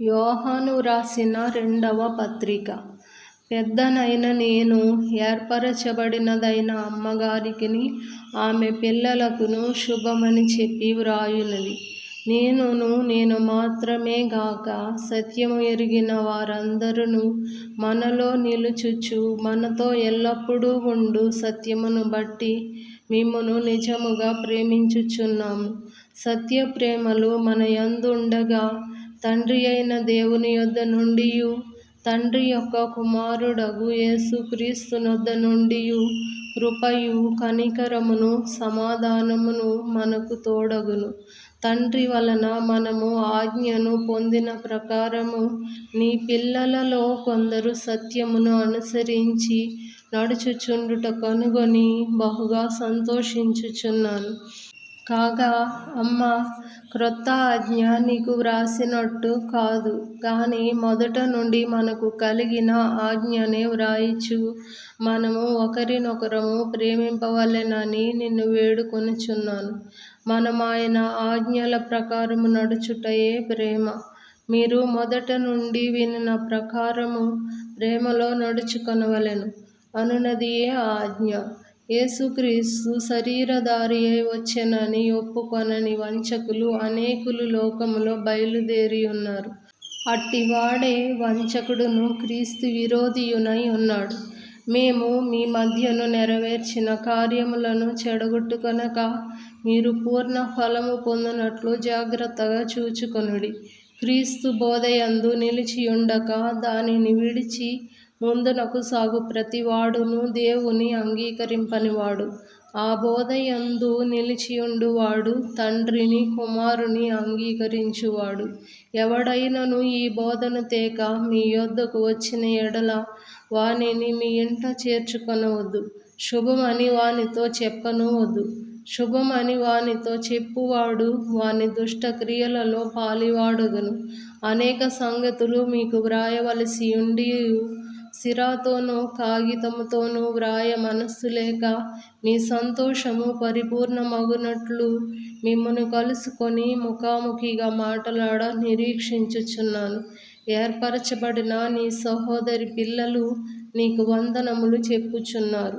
యోహాను వ్రాసిన రెండవ పత్రిక. పెద్దనైన నేను ఏర్పరచబడినదైన అమ్మగారికిని ఆమె పిల్లలకును శుభమని చెప్పి వ్రాయునది. నేనును నేను మాత్రమే గాక సత్యము ఎరిగిన వారందరూ మనలో నిలుచుచు మనతో ఎల్లప్పుడూ ఉండు సత్యమును బట్టి మిమ్మను నిజముగా ప్రేమించుచున్నాము. సత్య ప్రేమలు మన యందుండగా తండ్రి అయిన దేవుని యొద్ద నుండియు తండ్రి యొక్క కుమారుడగు యేసుక్రీస్తు నొద్ద నుండియు కృపయు కనికరమును సమాధానమును మనకు తోడగును. తండ్రి వలన మనము ఆజ్ఞను పొందిన ప్రకారము నీ పిల్లలలో కొందరు సత్యమును అనుసరించి నడుచుచుండుట కనుగొని బహుగా సంతోషించుచున్నాను. కాగా అమ్మ క్రొత్త ఆజ్ఞ నీకు వ్రాసినట్టు కాదు. కానీ మొదట నుండి మనకు కలిగిన ఆజ్ఞనే వ్రాయిచు. మనము ఒకరినొకరము ప్రేమింపవలెనని నిన్ను వేడుకొనుచున్నాను. మనం ఆయన ఆజ్ఞల ప్రకారము నడుచుటయే ప్రేమ. మీరు మొదట నుండి వినిన ప్రకారము ప్రేమలో నడుచుకొనవలెను. అనునదియే ఆజ్ఞ. యేసుక్రీస్తు శరీరధారి అయి వచ్చెనని ఒప్పుకొనని వంచకులు అనేకులు లోకములో బయలుదేరి ఉన్నారు. అట్టివాడే వంచకుడును క్రీస్తు విరోధియునై ఉన్నాడు. మేము మీ మధ్యను నెరవేర్చిన కార్యములను చెడగొట్టుకొనక మీరు పూర్ణ ఫలము పొందినట్లు జాగ్రత్తగా చూచుకొనుడి. క్రీస్తు బోధయందు నిలిచియుండక దానిని విడిచి ముందునకు సాగు ప్రతివాడును దేవుని అంగీకరింపనివాడు. ఆ బోధయందు నిలిచియుండువాడు తండ్రిని కుమారుని అంగీకరించువాడు. ఎవడైనను ఈ బోధను తేక మీ యొద్దకు వచ్చిన ఎడల వానిని మీ ఇంట చేర్చుకొనవద్దు. శుభమని వానితో చెప్పను వద్దు శుభమని వానితో చెప్పువాడు వాని దుష్ట క్రియలలో పాలివాడగను. అనేక సంగతులు మీకు వ్రాయవలసి ఉండి సిరాతోనూ కాగితముతోనూ వ్రాయ మనస్సు లేక మీ సంతోషము పరిపూర్ణమగునట్లు మిమ్మను కలుసుకొని ముఖాముఖిగా మాటలాడ నిరీక్షించుచున్నాను. ఏర్పరచబడిన నీ సహోదరి పిల్లలు నీకు వందనములు చెప్పుచున్నారు.